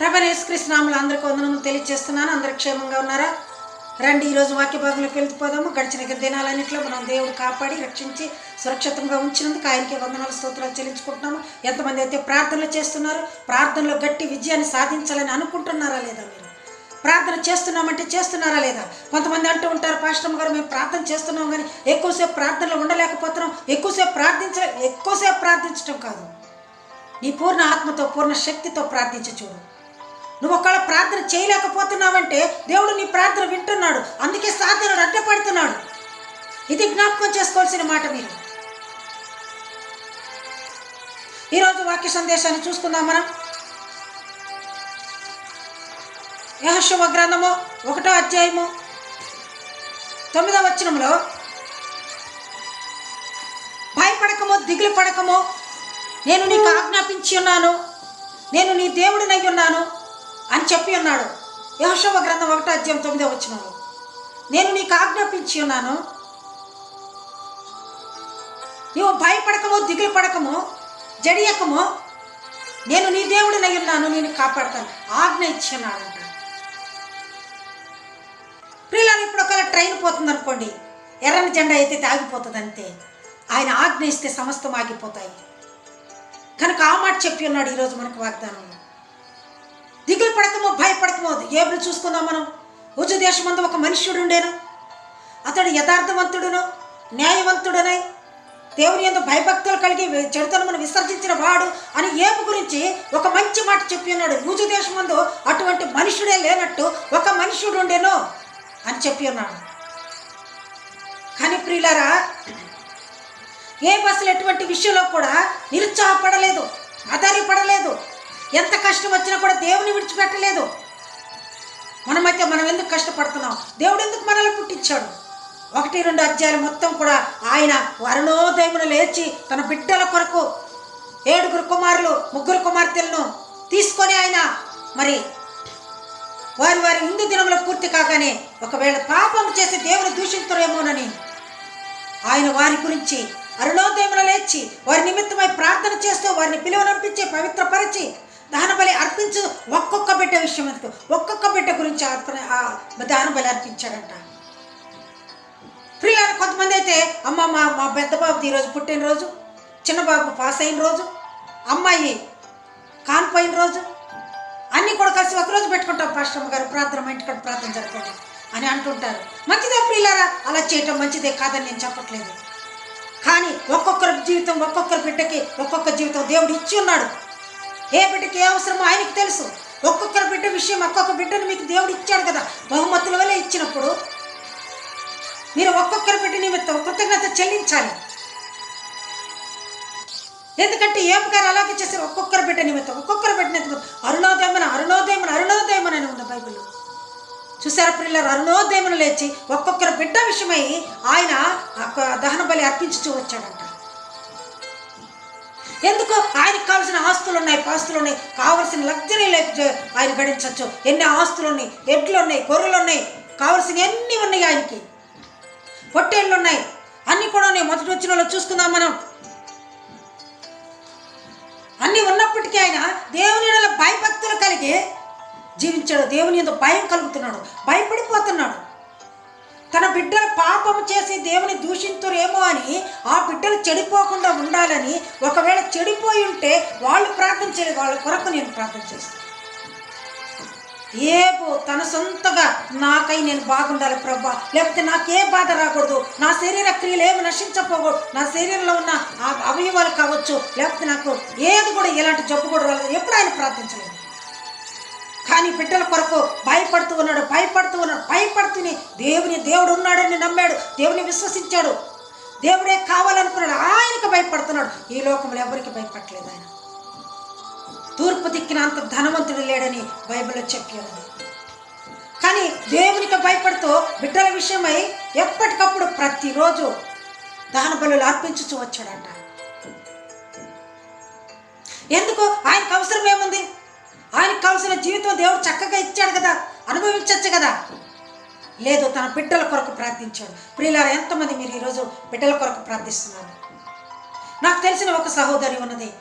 ప్రభనేశ్వరిస్నాములు అందరికీ వందనములు తెలియజేస్తున్నాను. అందరు క్షేమంగా ఉన్నారా? రండి ఈరోజు వాక్య భాగంలోకి వెళ్తుపోదాము గడిచిన దినాలన్నింటిలో మనం దేవుడు కాపాడి రక్షించి సురక్షితంగా ఉంచినందుకు ఆయనకి వందనాలు స్తోత్రాలు చెల్లించుకుంటున్నాము. ఎంతమంది అయితే ప్రార్థనలు చేస్తున్నారు ప్రార్థనలో గట్టి విజయాన్ని సాధించాలని అనుకుంటున్నారా లేదా మీరు? ప్రార్థన చేస్తున్నామంటే చేస్తున్నారా లేదా? కొంతమంది అంటూ ఉంటారు పాస్టమ్ గారు మేము ప్రార్థన చేస్తున్నాం కానీ ఎక్కువసేపు ప్రార్థనలో ఉండలేకపోతున్నాం ఎక్కువసేపు ప్రార్థించ ఎక్కువసేపు ప్రార్థించడం కాదు. నీ పూర్ణ ఆత్మతో పూర్ణ శక్తితో ప్రార్థించి చూడు. నువ్వు ఒకవేళ ప్రార్థన చేయలేకపోతున్నావంటే దేవుడు నీ ప్రార్థన వింటున్నాడు. అందుకే సాధనడు అడ్డపడుతున్నాడు. ఇది జ్ఞాపకం చేసుకోవాల్సిన మాట మీరు. ఈరోజు వాక్య సందేశాన్ని చూసుకుందాం మనం. యహశువ గ్రంథము ఒకటో అధ్యాయము తొమ్మిదవ వచనంలో భయపడకము దిగులు పడకము. నేను నీకు ఆజ్ఞాపించి ఉన్నాను. నేను నీ దేవుడినై ఉన్నాను. అని చెప్పి ఉన్నాడు యహోశవ గ్రంథం ఒకటో అధ్యాయం తొమ్మిదో వచ్చినాడు నేను నీకు ఆజ్ఞాపించి ఉన్నాను. నువ్వు భయపడకము దిగులు పడకము జడియకము. నేను నీ దేవుడినై ఉన్నాను నేను కాపాడతాను. ఆజ్ఞ ఇచ్చి అంట. ప్రియులాలు ఇప్పుడు ఒకవేళ ట్రైన్ పోతుంది అనుకోండి ఎర్రని జెండా అయితే ఆగిపోతుంది అంతే ఆయన ఆజ్ఞ ఇస్తే సమస్తం ఆగిపోతాయి. కనుక ఆ మాట చెప్పి ఉన్నాడు ఈరోజు మనకు వాగ్దానంలో దిగులు పడకమో భయపడకమో ఏబులు చూసుకుందాం మనం. ఉజు దేశమందు ఒక మనుష్యుడు ఉండేను అతడు యథార్థవంతుడును న్యాయవంతుడనై దేవుని ఎందు భయభక్తులు కలిగి చెడుతనమును విసర్జించిన వాడు అని ఏపు గురించి ఒక మంచి మాట చెప్పి ఉన్నాడు. ఉజు దేశమందు అటువంటి మనుషుడే లేనట్టు ఒక మనుషుడు ఉండేను అని చెప్పి ఉన్నాడు. కానీ ప్రియులరా ఏ బస్సులు ఎటువంటి విషయంలో కూడా నిరుత్సాహపడలేదు ఆధారపడలేదు ఎంత కష్టం వచ్చినా కూడా దేవుని విడిచిపెట్టలేదు. మనమైతే మనం ఎందుకు కష్టపడుతున్నాం? దేవుడు ఎందుకు మనల్ని పుట్టించాడు? ఒకటి రెండు అధ్యాయులు మొత్తం కూడా ఆయన వరుణోదయమును లేచి తన బిడ్డల కొరకు ఏడుగురు కుమారులు ముగ్గురు కుమార్తెలను తీసుకొని ఆయన మరి వారి వారి ఇందు దినములు పూర్తి కాగానే ఒకవేళ పాపం చేసి దేవుని దూషించరేమోనని ఆయన వారి గురించి అరుణోదయమున లేచి వారి నిమిత్తమై ప్రార్థన చేస్తూ వారిని పిలువనంపించి పవిత్రపరిచి దహన బలి అర్పించు. ఒక్కొక్క బిడ్డ విషయం ఎందుకు? ఒక్కొక్క బిడ్డ గురించి అర్పణ దానబలి దహన బలి అర్పించాడంట. ప్రియులారు కొంతమంది అయితే అమ్మ మా మా పెద్ద బాబుది ఈరోజు పుట్టినరోజు చిన్న బాబు పాస్ అయిన రోజు అమ్మాయి కాన్పోయిన రోజు అన్నీ కూడా కలిసి ఒకరోజు పెట్టుకుంటాం. పాస్టమ్మ గారు ప్రార్థన మా ఇంటికాడ ప్రార్థన జరపండి అని అంటుంటారు. మంచిదే ప్రియులారా? అలా చేయటం మంచిదే కాదని నేను చెప్పట్లేదు. కానీ ఒక్కొక్కరి జీవితం ఒక్కొక్కరి బిడ్డకి ఒక్కొక్క జీవితం దేవుడు ఇచ్చి ఉన్నాడు. ఏ బిడ్డకి ఏ అవసరమో ఆయనకి తెలుసు. ఒక్కొక్కరి బిడ్డ విషయం ఒక్కొక్క బిడ్డను మీకు దేవుడు ఇచ్చాడు కదా. బహుమతుల వల్ల ఇచ్చినప్పుడు మీరు ఒక్కొక్కరి బిడ్డ నిమిత్తం కృతజ్ఞత చెల్లించాలి. ఎందుకంటే ఏం గారు అలాగే చేశారు? ఒక్కొక్కరి బిడ్డ నిమిత్తం ఒక్కొక్కరి బిడ్డ నిమిత్తం. అరుణోదయమన అరుణోదయమన అరుణోదయమన అని ఉంది బైబిల్లో. చూసారా పిల్లలు అరుణోదయమును లేచి ఒక్కొక్కరి బిడ్డ విషయమై ఆయన దహన బలి అర్పించుతూ వచ్చాడు ఎందుకో? ఆయనకు కావాల్సిన ఆస్తులు ఉన్నాయి పాస్తులు ఉన్నాయి కావలసిన లగ్జరీ లైఫ్ ఆయన గడించవచ్చు ఎన్ని ఆస్తులు ఉన్నాయి ఎడ్లు ఉన్నాయి గొర్రెలు ఉన్నాయి కావలసిన ఎన్ని ఉన్నాయి ఆయనకి. పొట్టేళ్ళు ఉన్నాయి అన్నీ కూడా ఉన్నాయి. మొదటి వచ్చిన వాళ్ళు చూసుకుందాం మనం. అన్నీ ఉన్నప్పటికీ ఆయన దేవుని భయభక్తులు కలిగి జీవించాడు. దేవుని ఎందు భయం కలుగుతున్నాడు. భయపడిపోతున్నాడు. తన బిడ్డలు పాపము చేసి దేవుని దూషింతురేమో అని ఆ బిడ్డలు చెడిపోకుండా ఉండాలని ఒకవేళ చెడిపోయి ఉంటే వాళ్ళు ప్రార్థన చేయాలి వాళ్ళ కొరకు నేను ప్రార్థన చేస్తాను. ఏపో తన సొంతగా నాకై నేను బాగుండాలి ప్రభా. లేకపోతే నాకే బాధ రాకూడదు. నా శరీర క్రియలు ఏమి నశించపోకూడదు నా శరీరంలో ఉన్న ఆ అవయవాలు కావచ్చు లేకపోతే నాకు ఏది కూడా ఎలాంటి జబ్బు కూడా రాలేదు. ఎప్పుడు ఆయన ప్రార్థించలేదు. కానీ బిడ్డల కొరకు భయపడుతూ ఉన్నాడు భయపడుతూ ఉన్నాడు భయపడుతూనే దేవుని దేవుడు ఉన్నాడని నమ్మాడు దేవుని విశ్వసించాడు. దేవుడే కావాలనుకున్నాడు ఆయనకు భయపడుతున్నాడు. ఈ లోకంలో ఎవరికి భయపడలేదు ఆయన. తూర్పు దిక్కిన అంత ధనవంతుడు లేడని బైబిల్లో చెప్పాడు. కానీ దేవునికి భయపడుతూ బిడ్డల విషయమై ఎప్పటికప్పుడు ప్రతిరోజు దహన బలు అర్పించుచూ వచ్చాడంట. ఎందుకు? ఆయనకు అవసరం ఏముంది? ఆయనకు కావాల్సిన జీవితం దేవుడు చక్కగా ఇచ్చాడు కదా అనుభవించవచ్చు కదా. లేదు తన బిడ్డల కొరకు ప్రార్థించాడు. ప్రియులారా ఎంతమంది మీరు ఈరోజు బిడ్డల కొరకు ప్రార్థిస్తున్నారు? నాకు తెలిసిన ఒక సహోదరి ఉన్నది.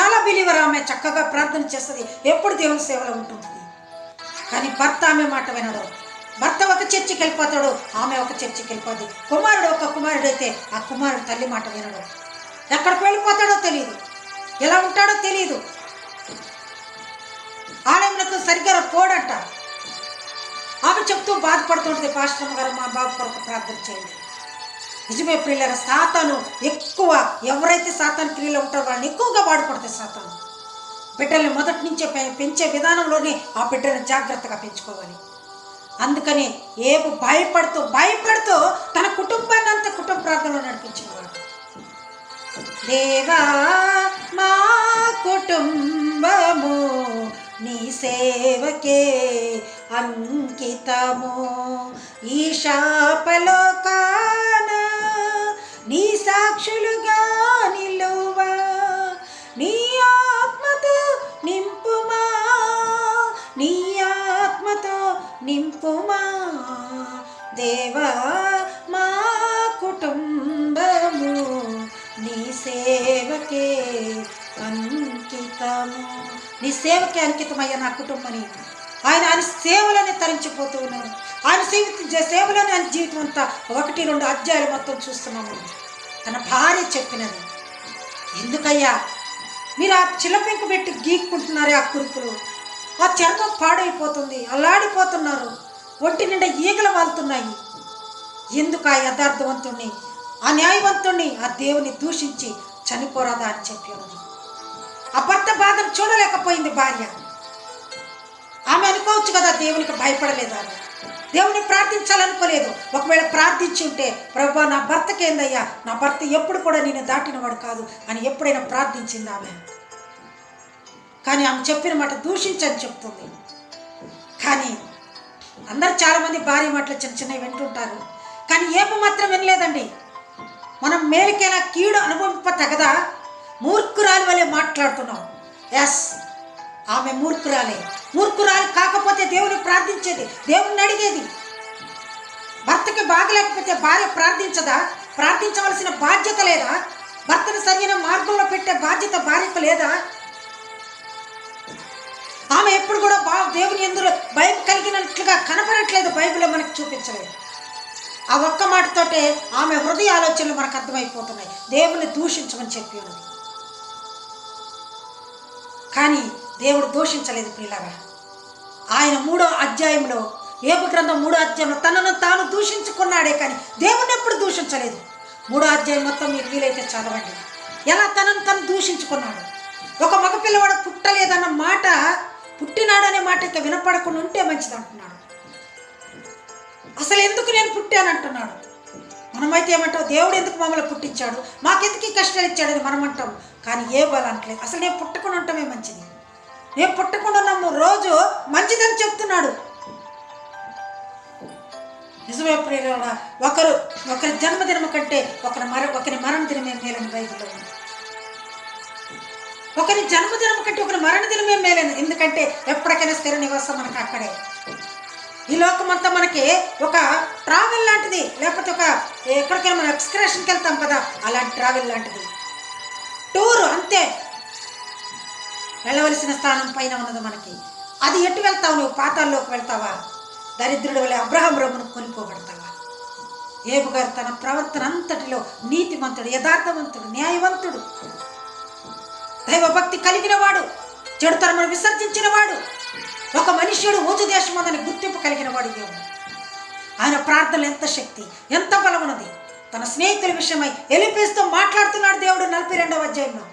చాలా బిలీవర్ ఆమె చక్కగా ప్రార్థన చేస్తుంది. ఎప్పుడు దేవుని సేవలో ఉంటుంది. కానీ భర్త ఆమె మాట వినడు. భర్త ఒక చర్చికి వెళ్ళిపోతాడు ఆమె ఒక చర్చికి వెళ్ళిపోద్ది కుమారుడు ఒక కుమారుడు అయితే ఆ కుమారుడు తల్లి మాట వినడు. ఎక్కడికి వెళ్ళిపోతాడో తెలియదు ఎలా ఉంటాడో తెలియదు ఆలయంలో సరిగ్గా పోడంట. ఆమె చెప్తూ బాధపడుతుంటుంది పాశ్రమ గారు మా బాబు కొరకు ప్రార్థన చేయండి. నిజమే పిల్లల సాతాను ఎక్కువ ఎవరైతే సాతాను క్రియలో ఉంటారో వాళ్ళని ఎక్కువగా వాడుపడతాయి సాతాను. బిడ్డల్ని మొదటి నుంచే పె- పెంచే విధానంలోనే ఆ బిడ్డలను జాగ్రత్తగా పెంచుకోవాలి. అందుకని ఏపు భయపడుతూ భయపడుతూ తన కుటుంబాన్ని అంతా కుటుంబ ప్రార్థనలో నడిపించేవాడు. దేవా మా కుటుంబము నీ సేవకే అంకితము. ఈ శాపలోకాన నీ సాక్షులుగా నిలువ. నీ ఆత్మతో నింపుమా. నీ ఆత్మతో నింపుమా. దేవా మా కుటుంబము నీ సేవకే అంకితము. నీ సేవకే అంకితమయ్యా నా కుటుంబని ఆయన ఆయన సేవలోనే తరించిపోతూ ఉన్నాను ఆయన సేవ సేవలోనే ఆయన జీవితం అంతా ఒకటి రెండు అధ్యాయులు మొత్తం చూస్తున్నాము. తన భార్య చెప్పినది. ఎందుకయ్యా? మీరు ఆ చిలపెంకు పెట్టి గీక్కుంటున్నారే ఆ కురుపులు ఆ చర్మం పాడైపోతుంది అల్లాడిపోతున్నారు. ఒంటి నిండా ఈగలు వాళ్తున్నాయి. ఎందుకు ఆ యథార్థవంతుణ్ణి ఆ న్యాయవంతుణ్ణి ఆ దేవుని దూషించి చనిపోరాదా అని చెప్పి ఆ భర్త బాధను చూడలేకపోయింది భార్య. ఆమె అనుకోవచ్చు కదా దేవునికి భయపడలేదు అని. దేవుని ప్రార్థించాలనుకోలేదు. ఒకవేళ ప్రార్థించి ఉంటే ప్రభా నా భర్తకి ఏందయ్యా? నా భర్త ఎప్పుడు కూడా నేను దాటినవాడు కాదు అని ఎప్పుడైనా ప్రార్థించింది ఆమె? కానీ ఆమె చెప్పిన మాట దూషించని చెప్తుంది. కానీ అందరు చాలామంది భార్య మాటలు చిన్న చిన్నవి వింటుంటారు. కానీ ఏపు మాత్రం వినలేదండి. మనం మేలుకైనా కీడు అనుభవింప తగదా? మూర్ఖురాలి వలె మాట్లాడుతున్నాం ఎస్ ఆమె మూర్ఖురాలే. మూర్ఖురాలు కాకపోతే దేవుని ప్రార్థించేది దేవుని అడిగేది. భర్తకి బాగలేకపోతే భార్య ప్రార్థించదా? ప్రార్థించవలసిన బాధ్యత లేదా? భర్తను సరైన మార్గంలో పెట్టే బాధ్యత భార్యకు లేదా? ఆమె ఎప్పుడు కూడా బా దేవుని ఎందులో భయం కలిగినట్లుగా కనపడట్లేదు బైబిల్లో మనకు చూపించలేదు. ఆ ఒక్క మాటతోటే ఆమె హృదయ ఆలోచనలు మనకు అర్థమైపోతున్నాయి. దేవుని దూషించమని చెప్పి ఉన్నది కానీ దేవుడు దూషించలేదు ప్రియులారా. ఆయన మూడో అధ్యాయంలో ఏపు గ్రంథం మూడో అధ్యాయంలో తనను తాను దూషించుకున్నాడే కానీ దేవుడిని ఎప్పుడు దూషించలేదు. మూడో అధ్యాయం మొత్తం మీరు వీలైతే చదవండి. ఎలా తనను తను దూషించుకున్నాడు? ఒక మగ పిల్లవాడు పుట్టలేదన్న మాట పుట్టినాడనే మాట ఇక వినపడకుండా ఉంటే మంచిది అంటున్నాడు. అసలు ఎందుకు నేను పుట్టానంటున్నాడు? మనమైతే ఏమంటాం దేవుడు ఎందుకు మమ్మల్ని పుట్టించాడు? మాకెందుకు ఈ కష్టాలు ఇచ్చాడని మనం అంటాం. కానీ ఏ బలం అంటలేదు అసలు నేను పుట్టకుండా ఉండటమే మంచిది. నేను పుట్టకుండా ఉన్నాము రోజు మంచిదని చెప్తున్నాడు. నిజమే ప్రేరణ ఒకరు ఒకరి జన్మదినం కంటే ఒకరి మర ఒకరి మరణ దినమే మేలని బైబిల్లో ఒకరి జన్మదినం కంటే ఒకరి మరణ దినమే మేలని ఎందుకంటే ఎప్పటికైనా స్థిర నివాసం మనకు అక్కడే. ఈ లోకం అంతా మనకి ఒక ట్రావెల్ లాంటిది లేకపోతే ఒక ఎక్కడికైనా మనం ఎక్స్కర్షన్కి వెళ్తాం కదా అలాంటి ట్రావెల్ లాంటిది. టూర్ అంతే. వెళ్ళవలసిన స్థానం పైన ఉన్నది మనకి. అది ఎటు వెళ్తావు నువ్వు? పాతాల్లోకి వెళ్తావా? దరిద్రుడు వల్ల అబ్రహం రమ్మును కొనుకోబడతావా ఏబు గారు తన ప్రవర్తన అంతటిలో నీతిమంతుడు యథార్థవంతుడు న్యాయవంతుడు. దైవభక్తి కలిగిన వాడు చెడుతనమును విసర్జించిన వాడు ఒక మనుష్యుడు దేశం దేశమందని గుర్తింపు కలిగిన వాడు దేవుడు ఆయన ప్రార్థనలు ఎంత శక్తి ఎంత బలమున్నది తన స్నేహితుల విషయమై ఎలిపేస్తో మాట్లాడుతున్నాడు దేవుడు నలభై రెండవ అధ్యాయంలో.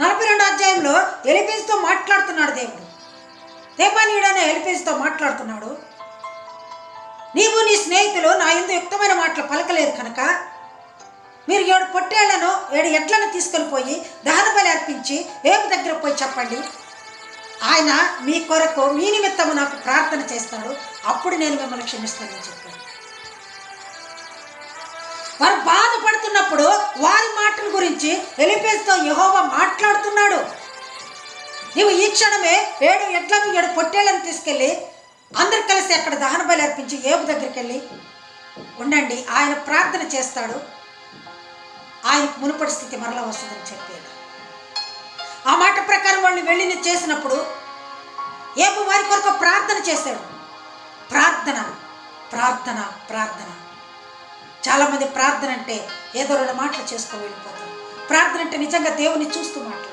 నలభై రెండవ అధ్యాయంలో ఎలిపేస్తో మాట్లాడుతున్నాడు దేవుడు. దేవానీయుడనే ఎలిపేస్తో మాట్లాడుతున్నాడు? నీవు నీ స్నేహితులు నా ఎందు యుక్తమైన మాటలు పలకలేదు కనుక మీరు ఏడు పొట్టేళ్ళను ఏడు ఎడ్లను తీసుకొని పోయి దహన బలి అర్పించి ఏపు దగ్గర పోయి చెప్పండి ఆయన మీ కొరకు మీ నిమిత్తము నాకు ప్రార్థన చేస్తాడు. అప్పుడు నేను మిమ్మల్ని క్షమిస్తానని చెప్పాను. వారు బాధపడుతున్నప్పుడు వారి మాటల గురించి ఎలిపేస్తో యహోవా మాట్లాడుతున్నాడు. నీవు ఈ క్షణమే ఏడు ఎడ్లను ఏడు పొట్టేళ్ళను తీసుకెళ్ళి అందరు కలిసి అక్కడ దహన బలి అర్పించి ఏపు దగ్గరికి వెళ్ళి ఉండండి. ఆయన ప్రార్థన చేస్తాడు. ఆయనకు మునుపటి స్థితి మరలా వస్తుందని చెప్పాడు. ఆ మాట ప్రకారం వాళ్ళని వెళ్ళి చేసినప్పుడు ఏపు వారి కొరకు ప్రార్థన చేశాడు. ప్రార్థన ప్రార్థన ప్రార్థన. చాలామంది ప్రార్థన అంటే ఏదో రెండు మాటలు చేసుకో వెళ్ళిపోతారు. ప్రార్థన అంటే నిజంగా దేవుని చూస్తూ మాట్లాడు.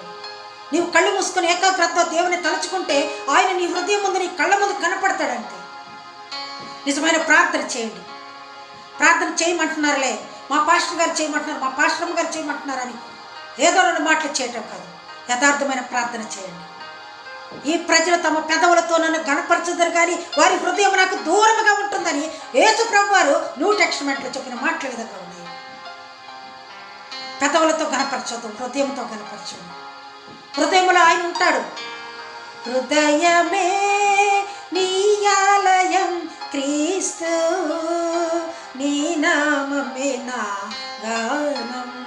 నీవు కళ్ళు మూసుకొని ఏకాగ్రతతో దేవుని తలుచుకుంటే ఆయన నీ హృదయం ముందు నీ కళ్ళ ముందు కనపడతాడంతే. నిజమైన ప్రార్థన చేయండి. ప్రార్థన చేయమంటున్నారులే. మా పాస్టర్ గారు చేయమంటున్నారు మా పాస్టర్ గారు చేయమంటున్నారని ఏదో రెండు మాటలు చేయటం కాదు. యథార్థమైన ప్రార్థన చేయండి. ఈ ప్రజలు తమ పెదవులతో నన్ను గణపరచదరు కానీ వారి హృదయం నాకు దూరముగా ఉంటుందని యేసు ప్రభు వారు న్యూ టెక్స్ట్మెంట్లో చెప్పిన మాటల విధంగా ఉన్నాయి. పెదవులతో గణపరచదు హృదయంతో గణపరచదు హృదయంలో ఆయన ఉంటాడు. హృదయమే నీ ఆలయం క్రీస్తు నీ నామమే నా గానం.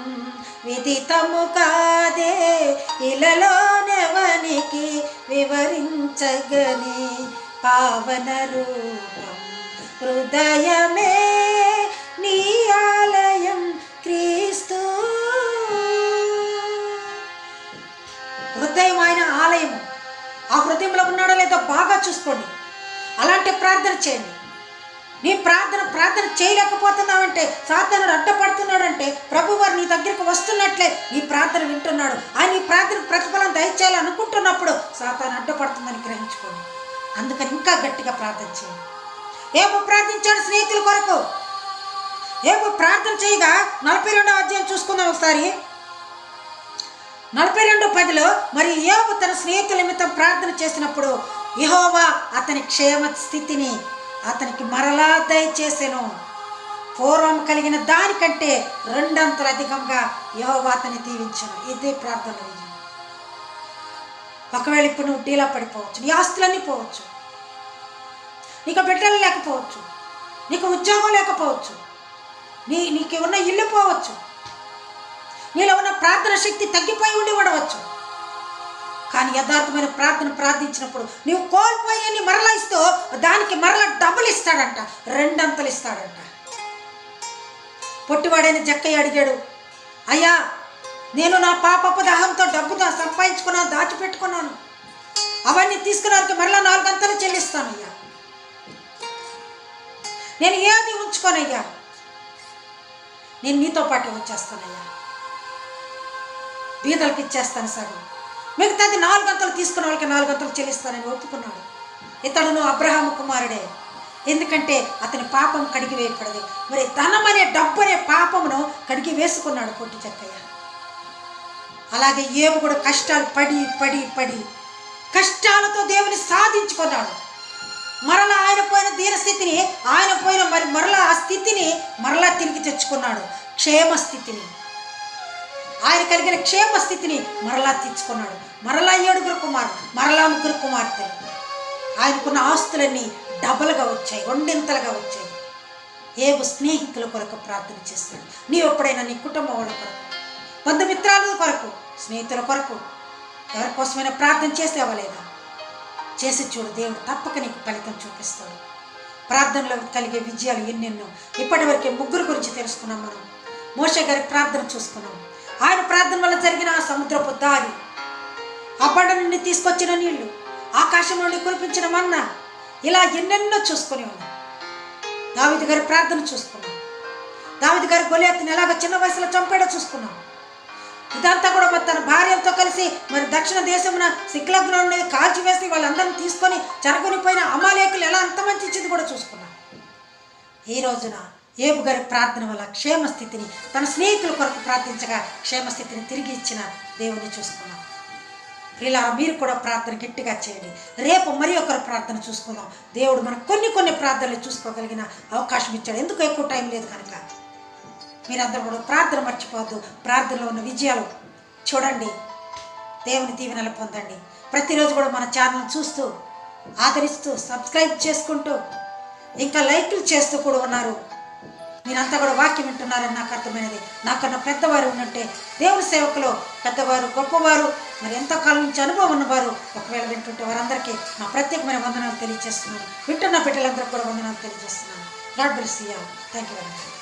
విదితము కాదే ఇలలోనెవనికి వివరించగని పావన రూపం. హృదయమే నీ ఆలయం క్రీస్తు. హృదయం ఆయన ఆలయము ఆ హృదయంలో ఉన్నాడో లేదో బాగా చూసుకోండి. అలాంటి ప్రార్థన చేయండి. నీ ప్రార్థన ప్రార్థన చేయలేకపోతున్నావంటే సాతనుడు అడ్డపడుతున్నాడంటే ప్రభువారు నీ దగ్గరికి వస్తున్నట్లే నీ ప్రార్థన వింటున్నాడు. ఆ నీ ప్రార్థన ప్రతిఫలం దయచేయాలి అనుకుంటున్నప్పుడు సాతాను అడ్డపడుతుందని గ్రహించుకోండి. అందుకని ఇంకా గట్టిగా ప్రార్థన చేయండి. ఏమో ప్రార్థించాడు స్నేహితుల కొరకు. ఏమో ప్రార్థన చేయగా నలభై రెండో అధ్యాయం చూసుకుందాం ఒకసారి. నలభై రెండు పదిలో మరి యోబు తన స్నేహితుల నిమిత్తం ప్రార్థన చేసినప్పుడు యహోవా అతని క్షేమ స్థితిని అతనికి మరలా దయచేసెను పూర్వం కలిగిన దానికంటే రెండంతలు అధికంగా యహోవా అతని దీవించను. ఇదే ప్రార్థన ఒకవేళ ఇప్పుడు నువ్వు డీలా పడిపోవచ్చు నీ ఆస్తులన్నీ పోవచ్చు నీకు బిడ్డలు లేకపోవచ్చు నీకు ఉద్యోగం లేకపోవచ్చు నీ నీకు ఉన్న ఇల్లు పోవచ్చు నీలో ఉన్న ప్రార్థన శక్తి తగ్గిపోయి ఉండి ఉండవచ్చు. కానీ యథార్థమైన ప్రార్థన ప్రార్థించినప్పుడు నువ్వు కోల్పోయి మరలా ఇస్తూ దానికి మరలా డబుల్ ఇస్తాడంట. రెండంతలు ఇస్తాడంట. పొట్టివాడైన జక్కయ్య అడిగాడు అయ్యా నేను నా పాపపు దాహంతో డబ్బు సంపాదించుకున్నాను దాచిపెట్టుకున్నాను. అవన్నీ తీసుకున్నానికి మరలా నాలుగంతలు చెల్లిస్తానయ్యా. నేను ఏది ఉంచుకోనయ్యా? నేను నీతో పాటు వచ్చేస్తానయ్యా. బీదలకు ఇచ్చేస్తాను సగం. మిగతాది నాలుగు గంటలు తీసుకున్న వాళ్ళకి నాలుగు అంతలు చెల్లిస్తానని ఒప్పుకున్నాడు. ఇతడును అబ్రహాము కుమారుడే. ఎందుకంటే అతని పాపం కడిగి వేయకూడదు. మరి ధనం అనే డబ్బు అనే పాపమును కడిగి వేసుకున్నాడు పొట్టి చెక్కయ్య అలాగే ఏవు కూడా కష్టాలు పడి పడి పడి కష్టాలతో దేవుని సాధించుకున్నాడు. మరలా ఆయన పోయిన దీనస్థితిని ఆయన పోయిన మరి మరలా ఆ స్థితిని మరలా తిరిగి తెచ్చుకున్నాడు. క్షేమ స్థితిని ఆయన కలిగిన క్షేమ స్థితిని మరలా తెచ్చుకున్నాడు మరలా ఏడుగురు కుమార్ మరలా ముగ్గురు కుమార్తెలు. ఆయనకున్న ఆస్తులన్నీ డబల్గా వచ్చాయి రెండింతలుగా వచ్చాయి. ఏవు స్నేహితుల కొరకు ప్రార్థన చేస్తాడు. నీవు ఎప్పుడైనా నీ కుటుంబం వాళ్ళ కొరకు బంధుమిత్రాల కొరకు స్నేహితుల కొరకు ఎవరి కోసమైనా ప్రార్థన చేసేవా లేదా? చేసి చూడు దేవుడు తప్పక నీకు ఫలితం చూపిస్తాడు. ప్రార్థనలో కలిగే విజయాలు ఎన్నెన్నో ఇప్పటివరకే ముగ్గురు గురించి తెలుసుకున్నాం మనం. మోష గారి ప్రార్థన చూసుకున్నాం. ఆయన ప్రార్థన వల్ల జరిగిన ఆ సముద్రపు దారి. ఆ బండ నుండి తీసుకొచ్చిన నీళ్ళు ఆకాశం నుండి కురిపించిన మన్న ఇలా ఎన్నెన్నో చూసుకొని ఉన్నాం. దావిది గారి ప్రార్థన చూసుకున్నాం దావిది గారి గొలియత్తుని ఎలాగ చిన్న వయసులో చంపాడో చూసుకున్నాం ఇదంతా కూడా మరి తన భార్యలతో కలిసి మరి దక్షిణ దేశమున సిక్లగ్లో కాల్చివేసి వాళ్ళందరిని తీసుకొని చెరగొనిపోయిన అమాలేకులు ఎలా అంతమంతించింది కూడా చూసుకున్నాం. ఈ రోజున ఏబు గారి ప్రార్థన వల్ల క్షేమస్థితిని తన స్నేహితుల కొరకు ప్రార్థించగా క్షేమస్థితిని తిరిగి ఇచ్చిన దేవుణ్ణి చూసుకున్నాం ఇలా మీరు కూడా ప్రార్థన గట్టిగా చేయండి. రేపు మరి ఒకరు ప్రార్థన చూసుకుందాం. దేవుడు మనకు కొన్ని కొన్ని ప్రార్థనలు చూసుకోగలిగిన అవకాశం ఇచ్చాడు. ఎందుకు ఎక్కువ టైం లేదు కనుక? మీరందరూ కూడా ప్రార్థన మర్చిపోవద్దు. ప్రార్థనలో ఉన్న విజయాలు చూడండి. దేవుని దీవెనలు పొందండి. ప్రతిరోజు కూడా మన ఛానల్ చూస్తూ ఆదరిస్తూ సబ్స్క్రైబ్ చేసుకుంటూ ఇంకా లైక్లు చేస్తూ కూడా ఉన్నారు. మీరంతా కూడా వాక్యం వింటున్నారని నాకు అర్థమైనది. నాకన్నా పెద్దవారు ఉన్నట్టే దేవుని సేవకులు పెద్దవారు గొప్పవారు మరి ఎంతో కాలం నుంచి అనుభవం ఉన్నవారు ఒకవేళ వింటుంటే వారందరికీ నా ప్రత్యేకమైన వందనాలు తెలియజేస్తున్నాను. వింటున్న బిడ్డలందరికీ కూడా వందనాలు తెలియజేస్తున్నాను. God bless you. Thank you very much